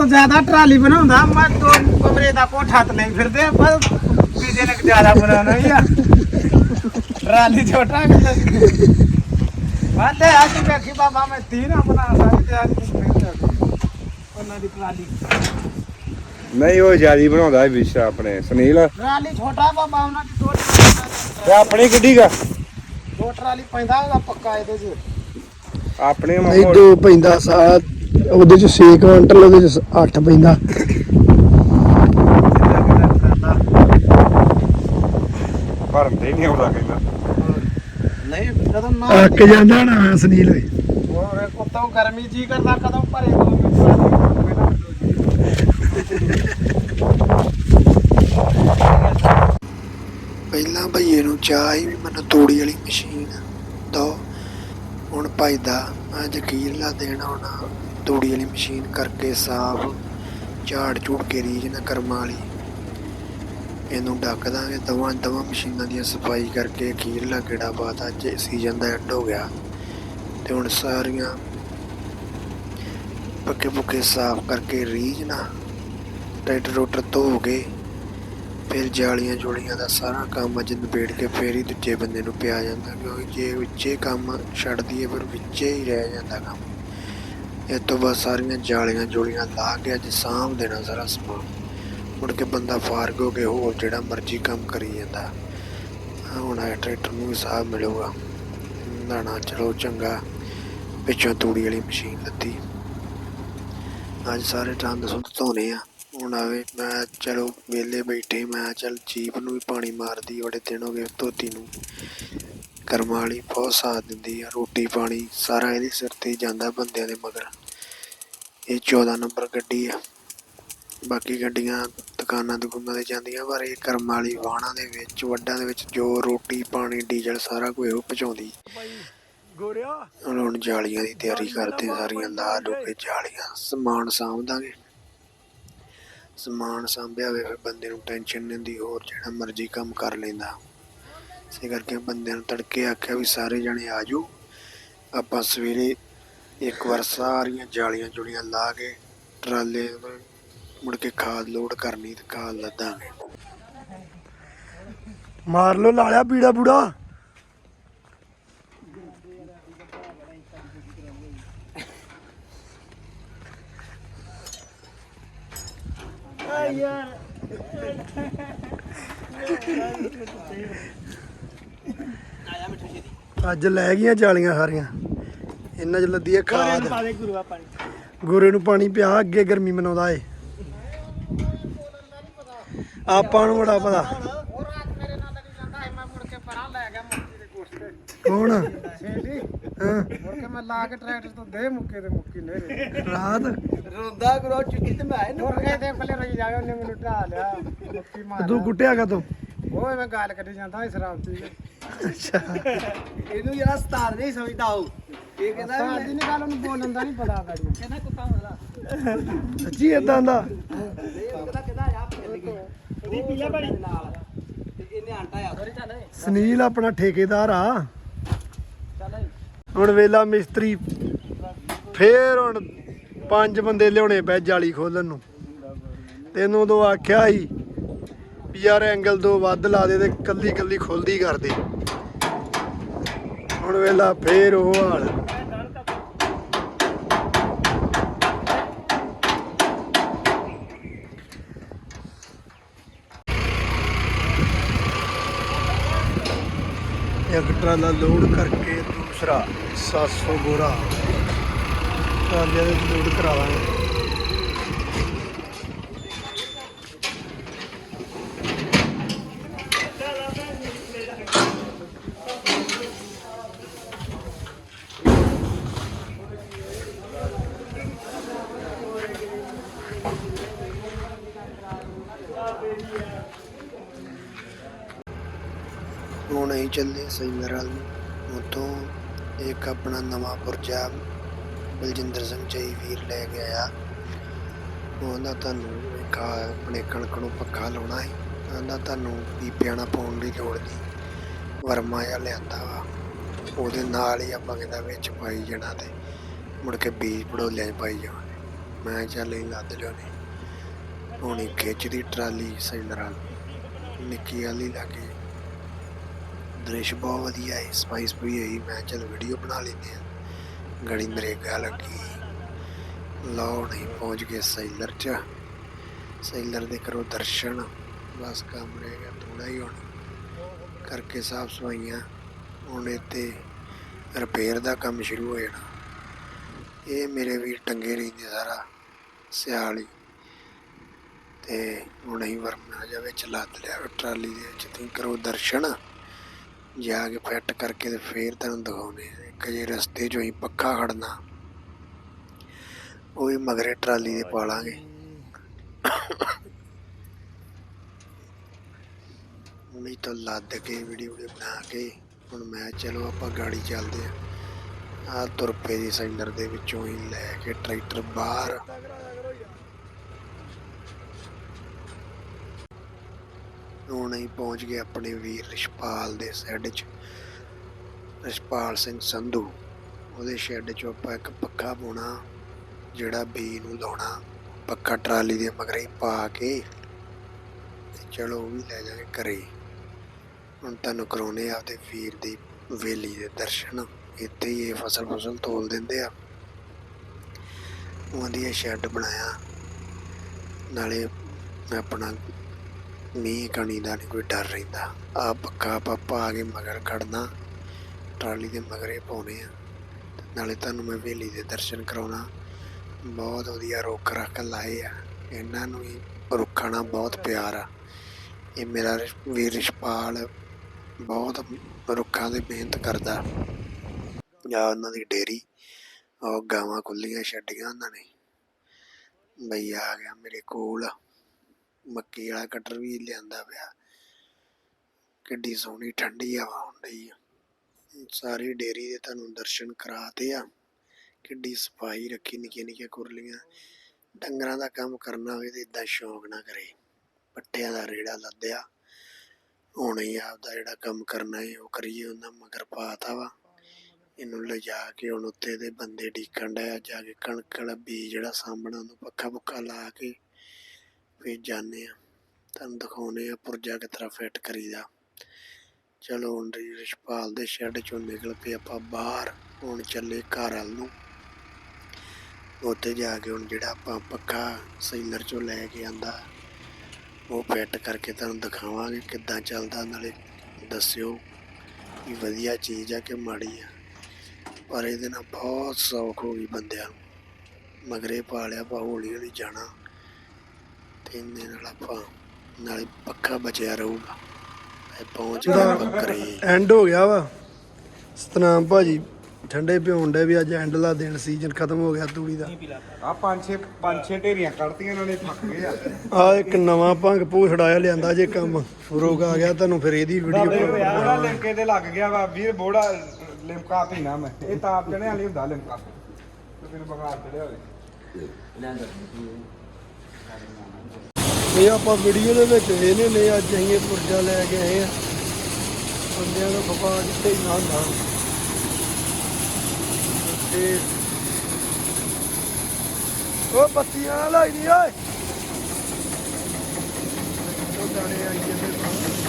ਤੋਂ ਜ਼ਿਆਦਾ ਟਰਾਲੀ ਬਣਾਉਂਦਾ ਮੈਂ ਦੋ ਕਮਰੇ ਦਾ ਕੋਠਾ ਤੇ ਲਈ ਫਿਰਦੇ ਆ ਪਰ ਬੀਜੇ ਨੇ ਜ਼ਿਆਦਾ ਬਣਾਉਣਾ ਹੀ ਆ। ਟਰਾਲੀ ਛੋਟਾ ਕਰ ਵਾਲੇ ਅੱਜ ਵੇਖੀ ਬਾਬਾ ਮੈਂ ਤੀਨ ਬਣਾ ਸਾਰੀ ਤੇ ਅੱਜ ਉਹਨਾਂ ਦੀ ਟਰਾਲੀ। ਨਹੀਂ ਉਹ ਜਿਆਦੀ ਬਣਾਉਂਦਾ ਇਹ ਵਿਸ਼ਾ ਆਪਣੇ ਸੁਨੀਲ। ਟਰਾਲੀ ਛੋਟਾ ਬਾਬਾ ਉਹਨਾਂ ਦੀ ਦੋ ਤੇ ਆਪਣੀ ਗੱਡੀ ਦਾ ਦੋ ਟਰਾਲੀ ਪੈਂਦਾ ਉਹਦਾ ਪੱਕਾ ਇਹਦੇ 'ਚ। ਆਪਣੇ ਨਹੀਂ ਮਾਹੌਲ ਦੋ ਪੈਂਦਾ ਸਾ ਉਹਦੇ ਚ 6 ਕੁਇੰਟਲ ਉਹਦੇ ਚ 8 ਪੈਂਦਾ। ਭਰਨ ਤੇ ਨਹੀਂ ਆਉਂਦਾ ਕਹਿੰਦਾ। ਨਹੀਂ ਜਦੋਂ ਨਾ ਅੱਕ ਜਾਂਦਾ ਨਾ ਸੁਨੀਲ ਓਏ। ਹੋਰ ਕੁੱਤੋਂ ਗਰਮੀ ਜੀ ਕਰਦਾ ਕਦੋਂ ਭਰੇ ਦੋ ਮਿੰਟ ਪਹਿਲਾਂ ਭਈਏ ਨੂੰ ਚਾਹ ਹੀ ਵੀ ਮੈਨੂੰ ਤੋੜੀ ਵਾਲੀ ਮਸ਼ੀਨ ਦੋ। ਹੁਣ ਭਾਈਦਾ ਅੱਜ ਅਖੀਰਲਾ ਦਿਨ ਆਉਣਾ ਤੋੜੀ ਵਾਲੀ ਮਸ਼ੀਨ ਕਰਕੇ ਸਾਫ਼ ਝਾੜ ਝੂੜ ਕੇ ਰੀਝ ਨਾ ਕਰਮਾਂ ਵਾਲੀ। ਇਹਨੂੰ ਡੱਕ ਦਾਂਗੇ ਦਵਾਂ ਦਵਾਂ ਮਸ਼ੀਨਾਂ ਦੀਆਂ ਸਫ਼ਾਈ ਕਰਕੇ ਅਖੀਰਲਾ ਗੇੜਾ ਬਾਤ ਅੱਜ ਸੀਜ਼ਨ ਦਾ ਐਂਡ ਹੋ ਗਿਆ। ਤੇ ਹੁਣ ਸਾਰੀਆਂ ਪੱਕੇ ਪੁੱਕੇ ਸਾਫ਼ ਕਰਕੇ ਰੀਝ ਨਾ, ਟਰੈਕਟਰ ਰੋਟਰ ਧੋ ਕੇ, ਫਿਰ ਜਾਲੀਆਂ ਜੋੜੀਆਂ ਦਾ ਸਾਰਾ ਕੰਮ ਅੱਜ ਨਿਬੇੜ ਕੇ ਫੇਰ ਹੀ ਦੂਜੇ ਬੰਦੇ ਨੂੰ ਪਿਆ ਜਾਂਦਾ, ਕਿਉਂਕਿ ਜੇ ਵਿੱਚੇ ਕੰਮ ਛੱਡ ਦਈਏ, ਫਿਰ ਵਿੱਚੇ ਹੀ ਰਹਿ ਜਾਂਦਾ ਕੰਮ। ਇਹ ਤੋਂ ਬਾਅਦ ਸਾਰੀਆਂ ਜਾਲੀਆਂ ਜੁਲੀਆਂ ਲਾ ਕੇ ਅੱਜ ਸਾਂਭ ਦੇਣਾ ਸਾਰਾ ਸਮਾਨ ਮੁੜ ਕੇ ਬੰਦਾ ਫਾਰਗ ਹੋ ਕੇ ਹੋਰ ਜਿਹੜਾ ਮਰਜ਼ੀ ਕੰਮ ਕਰੀ ਜਾਂਦਾ। ਹੁਣ ਇਹ ਟਰੈਕਟਰ ਨੂੰ ਵੀ ਸਾਹ ਮਿਲੂਗਾ। ਦਾਣਾ ਚਲੋ ਚੰਗਾ। ਪਿੱਛੋਂ ਤੂੜੀ ਵਾਲੀ ਮਸ਼ੀਨ ਲੱਤੀ। ਅੱਜ ਸਾਰੇ ਟਾਂ ਸੁੱਤ ਧੋਨੇ ਆ। ਹੁਣ ਆਵੇ, ਮੈਂ ਚਲੋ ਵਿਹਲੇ ਬੈਠੇ, ਮੈਂ ਚੱਲ ਜੀਪ ਨੂੰ ਵੀ ਪਾਣੀ ਮਾਰਦੀ, ਬੜੇ ਦਿਨ ਹੋ ਗਏ ਧੋਤੀ ਨੂੰ। ਕਰਮਾਂ ਵਾਲੀ ਬਹੁਤ ਸਾਥ ਦਿੰਦੀ ਆ ਰੋਟੀ ਪਾਣੀ ਸਾਰਾ ਇਹਦੇ ਸਿਰ ਤੇ ਜਾਂਦਾ ਬੰਦਿਆਂ ਦੇ ਮਗਰ। ਇਹ 14 ਨੰਬਰ ਗੱਡੀ ਆ। ਬਾਕੀ ਗੱਡੀਆਂ ਦੁਕਾਨਾਂ ਦੁਕਾਨਾਂ ਤੇ ਜਾਂਦੀਆਂ ਪਰ ਇਹ ਕਰਮਾਂ ਵਾਲੀ ਵਾਹਣਾ ਦੇ ਵਿੱਚ ਵੱਡਾਂ ਦੇ ਵਿੱਚ ਜੋ ਰੋਟੀ ਪਾਣੀ ਡੀਜ਼ਲ ਸਾਰਾ ਕੁਝ ਉਹ ਪਹੁੰਚਾਉਂਦੀ। ਗੋਰਿਆ। ਹੁਣ ਹੁਣ ਜਾਲੀਆਂ ਦੀ ਤਿਆਰੀ ਕਰਦੇ ਸਾਰੀਆਂ ਲਾ ਲੂ ਕੇ ਜਾਲੀਆਂ। ਸਮਾਨ ਸਾਂਭਦਾਂਗੇ। ਸਮਾਨ ਸਾਂਭਿਆ ਹੋਵੇ ਫਿਰ ਬੰਦੇ ਨੂੰ ਟੈਨਸ਼ਨ ਨਹੀਂ ਹੁੰਦੀ ਹੋਰ ਜਿਹੜਾ ਮਰਜ਼ੀ ਕੰਮ ਕਰ ਲੈਂਦਾ। ਇਸੇ ਕਰਕੇ ਬੰਦਿਆਂ ਨੂੰ ਤੜਕੇ ਆਖਿਆ ਵੀ ਸਾਰੇ ਜਣੇ ਆ ਜਾਓ। ਆਪਾਂ ਸਵੇਰੇ ਇੱਕ ਵਾਰ ਸਾਰੀਆਂ ਜਾਲੀਆਂ ਜੁੜੀਆਂ ਲਾ ਕੇ ਟਰਾਲੇ ਮੁੜ ਕੇ ਖਾਦ ਲੋਡ ਕਰਨੀ ਤੇ ਖਾਦ ਲੱਦਾਂਗੇ। ਮਾਰ ਲੋ ਲਾਲਿਆ ਪੀੜਾ ਬੂੜਾ। ਅੱਜ ਲੈ ਗਈਆਂ ਜਾਲੀਆਂ ਸਾਰੀਆਂ। ਇਹਨਾਂ 'ਚ ਲੱਦੀ ਹੈ ਖਾਦ। ਪਾਦੇ ਗੁਰੂਆ ਪਾਣੀ। ਗੋਰੇ ਨੂੰ ਪਾਣੀ ਪਿਆ ਅੱਗੇ ਗਰਮੀ ਮਨਾਉਂਦਾ ਏ। ਆਪਾਂ ਨੂੰ ਬੜਾ ਪਤਾ। ਕੌਣ? ਹਾਂ। ਮੁੜ ਕੇ ਮੈਂ ਲਾ ਕੇ ਟਰੈਕਟਰ ਤੋਂ ਦੇ ਮੁੱਕੇ ਤੇ ਮੁੱਕੀ ਨੇ ਰਾਤ? ਰੋਂਦਾ ਕਰੋ ਚੁੱਕੀ ਤੇ ਮੈਂ ਆਇਆ ਮੁੜ ਕੇ ਤੇ ਪਹਿਲੇ ਰੋਈ ਜਾਵੇ ਉਹਨੇ ਮੈਨੂੰ ਢਾ ਲਿਆ ਮੁੱਕੀ ਮਾਰ ਤੂੰ ਕੁੱਟਿਆ ਕਾ ਤੂੰ ਓਏ ਮੈਂ ਗਾਲ ਕੱਢੀ ਜਾਂਦਾ ਸੀ ਸ਼ਰਾਬਤੀ ਅੱਛਾ ਇਹਨੂੰ ਜਿਹੜਾ ਸਤਾਰ ਨਹੀਂ ਸਮਝਦਾ ਉਹ। ਇਹ ਕਹਿੰਦਾ ਸਤਾਰ ਦੀ ਨਹੀਂ ਗੱਲ ਉਹਨੂੰ ਬੋਲਣ ਦਾ ਨਹੀਂ ਪਤਾ ਗਾੜੀ ਕਹਿੰਦਾ ਕੁੱਤਾ ਹੁੰਦਾ। ਸੱਚੀ ਇਦਾਂ ਦਾ। ਕਹਿੰਦਾ ਕਹਿੰਦਾ ਆ ਉਹਦੀ ਪੀਲਾ ਬਣੀ ਨਾਲ। ਤੇ ਇਹਨੇ ਆਂਟਾ ਆ। ਸੋਰੀ ਚੱਲ ਸੁਨੀਲ ਆਪਣਾ ਠੇਕੇਦਾਰ ਆ। ਹੁਣ ਵੇਲਾ ਮਿਸਤਰੀ ਫੇਰ ਹੁਣ ਪੰਜ ਬੰਦੇ ਲਿਆਉਣੇ ਪੈ ਜਾਲੀ ਖੋਲਣ ਨੂੰ। ਤੈਨੂੰ ਉਦੋਂ ਆਖਿਆ ਸੀ ਵੀ ਯਾਰ ਐਂਗਲ ਦੋ ਵੱਧ ਲਾ ਦੇ ਤੇ ਕੱਲੀ ਕੱਲੀ ਖੁੱਲਦੀ ਕਰ ਦੇ ਹੁਣ ਵੇਲਾ ਫੇਰ ਉਹ ਹਾਲ। ਇੱਕ ਟਰਾਲਾ ਲੋਡ ਕਰਕੇ ਦੂਸਰਾ 700 ਗੋਰਾ। ਟਰਾਲੇ ਦੇ ਲੋਡ ਕਰਾਵਾਂਗੇ। ਹੁਣ ਅਸੀਂ ਚੱਲੇ ਸੈਮਰਲ ਨੂੰ। ਉੱਥੋਂ ਇੱਕ ਆਪਣਾ ਨਵਾਂ ਪੁਰਜਾ ਬਲਜਿੰਦਰ ਸਿੰਘ ਜਈ ਵੀਰ ਲੈ ਕੇ ਆਇਆ। ਉਹਦਾ ਤੁਹਾਨੂੰ ਇੱਕ ਆਪਣੇ ਕਣਕ ਨੂੰ ਪੱਖਾ ਲਾਉਣਾ ਹੈ ਉਹਦਾ ਤੁਹਾਨੂੰ ਪੀਪਿਆਂ ਨਾਲ ਪਾਉਣ ਦੀ ਲੋੜ ਨਹੀਂ। ਵਰਮਾ ਜਿਹਾ ਲਿਆਂਦਾ ਵਾ। ਉਹਦੇ ਨਾਲ ਹੀ ਆਪਾਂ ਕਹਿੰਦਾ ਵਿੱਚ ਪਾਈ ਜਾਣਾ ਤੇ ਮੁੜ ਕੇ ਬੀਜ ਪੜੋਲਿਆਂ 'ਚ ਪਾਈ ਜਾਵਾਂਗੇ। ਮੈਂ ਚੱਲ ਹੀ ਲੱਦ ਲਿਆਉਣੇ ਹੁਣੀ ਖਿੱਚਦੀ ਟਰਾਲੀ ਸੈਲਰ ਵਾਲ ਨਿੱਕੀ ਵਾਲੀ ਲਾਗੇ ਦ੍ਰਿਸ਼ ਬਹੁਤ ਵਧੀਆ ਹੈ, ਸਪਾਈਸ ਵੀ ਹੈ ਮੈਂ ਕਿਹਾ ਚੱਲ ਵੀਡੀਓ ਬਣਾ ਲੈਂਦੇ ਆ ਗੜੀ ਨਰੇਗਾ ਲੱਗੀ ਲਓ ਨਹੀਂ ਪਹੁੰਚ ਗਏ ਸੈਲਰ ਚ। ਸੈਲਰ ਦੇ ਕਰੋ ਦਰਸ਼ਨ, ਬਸ ਕੰਮ ਰਹਿ ਗਿਆ ਥੋੜਾ ਹੀ ਹੁਣ। ਕਰਕੇ ਸਾਫ਼ ਸਫਾਈਆਂ, ਹੁਣ ਇੱਥੇ ਰਿਪੇਅਰ ਦਾ ਕੰਮ ਸ਼ੁਰੂ ਹੋ ਜਾਣਾ। ਇਹ ਮੇਰੇ ਵੀ ਟੰਗੇ ਰਹਿੰਦੇ ਸਾਰਾ, ਸਿਆਲ ਹੀ। ਤੇ ਹੁਣ ਅਸੀਂ ਵਰਮਾ ਜਾ ਵਿੱਚ ਲੱਦ ਲਿਆ, ਟਰਾਲੀ ਦੇ ਵਿੱਚ ਤੁਸੀਂ ਕਰੋ ਦਰਸ਼ਨ। ਜਾ ਕੇ ਫਿੱਟ ਕਰਕੇ ਤੇ ਫੇਰ ਤੁਹਾਨੂੰ ਦਿਖਾਉਨੇ ਆ ਇੱਕ ਜੇ ਰਸਤੇ 'ਚੋਂ ਹੀ ਪੱਖਾ ਖੜਨਾ, ਉਹ ਵੀ ਮਗਰੇ ਟਰਾਲੀ ਦੇ ਪਾਲਾਂਗੇ ਨਹੀਂ ਤਾਂ ਲੱਦ ਕੇ ਵੀਡੀਓ ਵੀਡੀਓ ਬਣਾ ਕੇ, ਹੁਣ ਮੈਂ ਚਲੋ ਆਪਾਂ ਗਾੜੀ ਚੱਲਦੇ ਆ ਆ ਤੁਰ ਪਏ ਜੀ ਸੈਂਟਰ ਦੇ ਵਿੱਚੋਂ ਹੀ ਲੈ ਕੇ ਟਰੈਕਟਰ ਬਾਹਰ। ਹੁਣ ਹੀ ਪਹੁੰਚ ਗਏ ਆਪਣੇ ਵੀਰ ਰਿਸ਼ਪਾਲ ਦੇ ਸ਼ੈੱਡ 'ਚ। ਰਿਸ਼ਪਾਲ ਸਿੰਘ ਸੰਧੂ, ਉਹਦੇ ਸ਼ੈੱਡ 'ਚੋਂ ਆਪਾਂ ਇੱਕ ਪੱਖਾ ਪਾਉਣਾ ਜਿਹੜਾ ਬੀ ਨੂੰ ਲਾਉਣਾ। ਪੱਖਾ ਟਰਾਲੀ ਦੇ ਮਗਰੇ ਪਾ ਕੇ ਤੇ ਚਲੋ ਉਹ ਵੀ ਲੈ ਜਾਗੇ ਘਰੇ। ਹੁਣ ਤੁਹਾਨੂੰ ਕਰਾਉਣੇ ਆ ਆਪਦੇ ਵੀਰ ਦੀ ਵੇਲੀ ਦੇ ਦਰਸ਼ਨ। ਇੱਥੇ ਹੀ ਇਹ ਫਸਲ ਫਸਲ ਤੋਲ ਦਿੰਦੇ ਆ। ਉਹਦੀ ਇਹ ਸ਼ੈੱਡ ਬਣਾਇਆ। ਨਾਲੇ ਆਪਣਾ ਮੀਂਹ ਕਣੀ ਦਾ ਨਹੀਂ ਕੋਈ ਡਰ ਰਹਿੰਦਾ। ਆ ਪੱਕਾ ਪਾਪਾ ਆ ਕੇ ਮਗਰ ਖੜਨਾ ਟਰਾਲੀ ਦੇ ਮਗਰੇ ਪਾਉਣੇ ਆ। ਨਾਲੇ ਤੁਹਾਨੂੰ ਮੈਂ ਵੇਲੀ ਦੇ ਦਰਸ਼ਨ ਕਰਾਉਣਾ। ਬਹੁਤ ਵਧੀਆ ਰੁੱਖ ਰੱਖ ਲਾਏ ਆ। ਇਹਨਾਂ ਨੂੰ ਹੀ ਰੁੱਖਾਂ ਨਾਲ ਬਹੁਤ ਪਿਆਰ ਆ। ਇਹ ਮੇਰਾ ਵੀਰ ਰਿਸ਼ਪਾਲ ਬਹੁਤ ਰੁੱਖਾਂ ਦੀ ਮਿਹਨਤ ਕਰਦਾ। ਜਾਂ ਉਹਨਾਂ ਦੀ ਡੇਰੀ, ਉਹ ਗਾਵਾਂ ਖੁੱਲੀਆਂ ਛੱਡੀਆਂ ਉਹਨਾਂ ਨੇ। ਬਈ ਆ ਗਿਆ ਮੇਰੇ ਕੋਲ। ਮੱਕੀ ਵਾਲਾ ਕਟਰ ਵੀ ਲਿਆਂਦਾ ਪਿਆ। ਕਿੱਡੀ ਸੋਹਣੀ, ਠੰਡੀ ਹਵਾ ਹੁੰਦੀ ਆ। ਸਾਰੀ ਡੇਰੀ ਦੇ ਤੁਹਾਨੂੰ ਦਰਸ਼ਨ ਕਰਾਤੇ ਆ। ਕਿੱਡੀ ਸਫ਼ਾਈ ਰੱਖੀ ਨਿੱਕੀਆਂ ਨਿੱਕੀਆਂ ਕੁਰਲੀਆਂ। ਡੰਗਰਾਂ ਦਾ ਕੰਮ ਕਰਨਾ ਹੋਵੇ ਤੇ ਇਦਾਂ ਸ਼ੌਂਕ ਨਾ ਕਰੇ। ਪੱਠਿਆਂ ਦਾ ਰੇੜਾ ਲੱਦਿਆ। ਹੁਣ ਹੀ ਆਪਦਾ ਜਿਹੜਾ ਕੰਮ ਕਰਨਾ ਹੈ ਉਹ ਕਰੀਏ ਉਹਨਾਂ ਮਗਰ ਪਾਤਾ ਵਾ। ਇਹਨੂੰ ਲਿਜਾ ਕੇ ਹੁਣ ਉੱਤੇ ਦੇ ਬੰਦੇ ਢੀਕਣ ਡਿਆ ਜਾ ਕੇ ਕਣਕ ਵਾਲਾ ਬੀਜ ਜਿਹੜਾ ਸਾਂਭਣਾ, ਉਹਨੂੰ ਪੱਖਾ ਪੁੱਖਾ ਲਾ ਕੇ ਫਿਰ ਜਾਂਦੇ ਆ ਤੁਹਾਨੂੰ ਦਿਖਾਉਨੇ ਆ ਪੁਰਜਾ ਕਿਸ ਤਰ੍ਹਾਂ ਫਿੱਟ ਕਰੀਦਾ। ਚਲੋ ਹੁਣ ਰਿਸ਼ਪਾਲ ਦੇ ਸ਼ੈੱਡ ਚੋਂ ਨਿਕਲ ਕੇ ਆਪਾਂ ਬਾਹਰ। ਹੁਣ ਚੱਲੇ ਘਰ ਵੱਲ ਨੂੰ। ਉੱਥੇ ਜਾ ਕੇ ਹੁਣ ਜਿਹੜਾ ਆਪਾਂ ਪੱਖਾ ਸੈਲਰ ਚੋਂ ਲੈ ਕੇ ਆਂਦਾ, ਉਹ ਫਿੱਟ ਕਰਕੇ ਤੁਹਾਨੂੰ ਦਿਖਾਵਾਂਗੇ ਕਿੱਦਾਂ ਚੱਲਦਾ। ਨਾਲੇ ਦੱਸਿਓ ਵੀ ਵਧੀਆ ਚੀਜ਼ ਆ ਕਿ ਮਾੜੀ ਆ। ਪਰ ਇਹਦੇ ਨਾਲ ਬਹੁਤ ਸੌਖ ਹੋ ਗਈ ਬੰਦਿਆਂ ਨੂੰ। ਮਗਰੇ ਪਾ ਲਿਆ ਆਪਾਂ ਹੌਲੀ ਹੌਲੀ ਜਾਣਾ। ਤੇ ਇਹਦੇ ਨਾਲ ਆਪਾਂ ਨਾਲੇ ਪੱਕਾ ਬਚਿਆ ਰਹੂਗਾ। ਇਹ ਪਹੁੰਚ ਗਏ ਆਪਾਂ ਘਰੇ ਐਂਡ ਹੋ ਗਿਆ ਵਾ। ਸਤਨਾਮ ਭਾਜੀ ਠੰਡੇ ਪਿਉਣ ਦੇ ਵੀ ਅੱਜ ਐਂਡ ਲਾ ਦਿਨ ਸੀਜ਼ਨ ਖਤਮ ਹੋ ਗਿਆ ਤੂੜੀ ਦਾ। ਆ ਪੰਜ ਛੇ ਪੰਜ ਛੇ ਢੇਰੀਆਂ ਕੱਢਤੀਆਂ ਇਹਨਾਂ ਨੇ ਥੱਕ ਗਏ ਆ। ਆ ਇੱਕ ਨਵਾਂ ਭੰਗ ਪੂਛੜਾਇਆ ਲਿਆਂਦਾ ਜੇ ਕੰਮ। ਰੋਗ ਆ ਗਿਆ ਤੁਹਾਨੂੰ ਫਿਰ ਇਹਦੀ ਵੀਡੀਓ ਬੋੜਾ ਲਿਮਕੇ ਤੇ ਲੱਗ ਗਿਆ ਵਾ। ਵੀਰ ਬੋੜਾ ਲਿਮਕਾ ਪੀਣਾ ਮੈਂ। ਇਹ ਤਾਪ ਜਣੇ ਵਾਲੀ ਹੁੰਦਾ ਲਿਮਕਾ। ਤੇ ਮੈਨੂੰ ਬੁਖਾਰ ਚੜਿਆ ਹੋਵੇ। ਇਹ ਆਪਾਂ ਵੀਡੀਓ ਦੇ ਵਿੱਚ ਇਹਨੇ ਨੇ, ਅੱਜ ਅਸੀਂ ਇਹ ਪੁਰਜਾ ਲੈ ਕੇ ਆਏ ਆ। ਬੰਦਿਆਂ ਨੂੰ ਖਪਾ ਦਿੱਤੇ ਹੀ ਨਾ ਤੇ ਉਹ ਬੱਤੀਆਂ ਲਾਈ ਦੀ ਓਏ। ਉਹ ਦਾਣੇ ਆਈ ਜਾਂਦੇ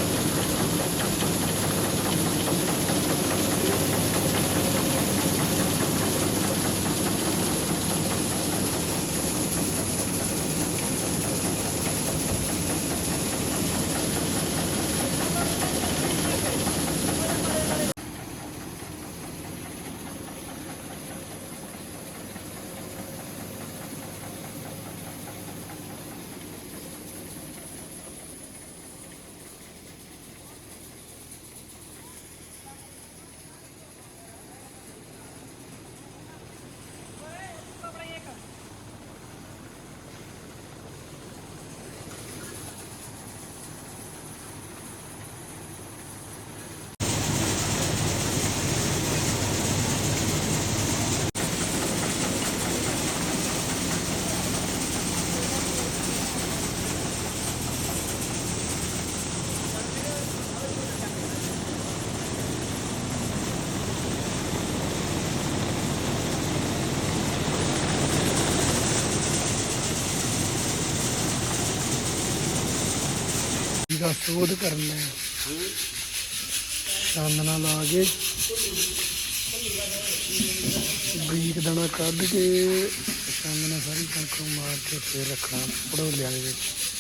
ਦਾ ਸੋਧ ਕਰਨਾ ਹੈ। ਚਾਨਣਾ ਲਾ ਕੇ ਬਰੀਕ ਦਾਣਾ ਕੱਢ ਕੇ ਚਾਂਦਨਾ ਸਾਰੀ ਕਣਕ ਨੂੰ ਮਾਰ ਕੇ ਫੇਰ ਰੱਖਣਾ, ਪੜੋਲਿਆਂ ਦੇ ਵਿੱਚ।